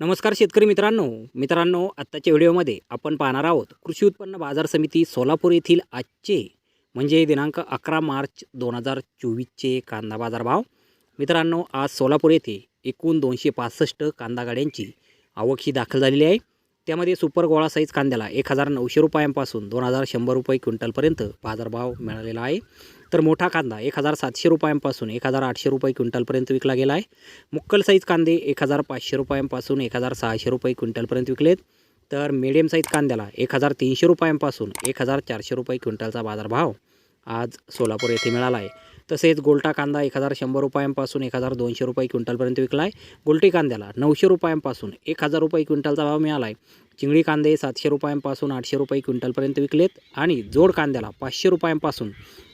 नमस्कार शेतकरी मित्रांनो. मित्रांनो आत्ताच्या व्हिडिओमध्ये आपण पाहणार आहोत कृषी उत्पन्न बाजार समिती सोलापूर येथील आजचे म्हणजे दिनांक अकरा मार्च दोन हजार चोवीसचे कांदा बाजार भाव मित्रांनो आज सोलापूर येथे एकूण दोनशे पासष्ट कांदा गाड्यांची आवक ही दाखल झालेली आहे. त्यामध्ये सुपर गोळा साईज कांद्याला एक हजार नऊशे रुपयांपासून दोन हजार शंभर रुपये क्विंटलपर्यंत बाजारभाव मिळालेला आहे. तर मोठा कांदा एक हजार सातशे रुपयांपासून एक हजार आठशे रुपये क्विंटलपर्यंत विकला गेला आहे. मुक्कल साईज कांदे एक हजार पाचशे रुपयांपासून एक हजार सहाशे रुपये क्विंटलपर्यंत विकलेत. तर मिडियम साईज कांद्याला एक हजार तीनशे रुपयांपासून एक हजार चारशे रुपये क्विंटलचा बाजारभाव आज सोलापूर येथे मिळाला आहे. तसेच गोल्टा कांदा एक हजार शंभर रुपयांपासून एक हजार दोनशे रुपये क्विंटलपर्यंत विकला आहे. गोल्टी कांद्याला नऊशे रुपयांपासून एक हजार रुपये क्विंटलचा भाव मिळाला आहे. चिंगडी कांदे सातशे रुपयांपासून आठशे रुपये क्विंटलपर्यंत विकलेत. आणि जोड कांद्याला पाचशे रुपयांपासून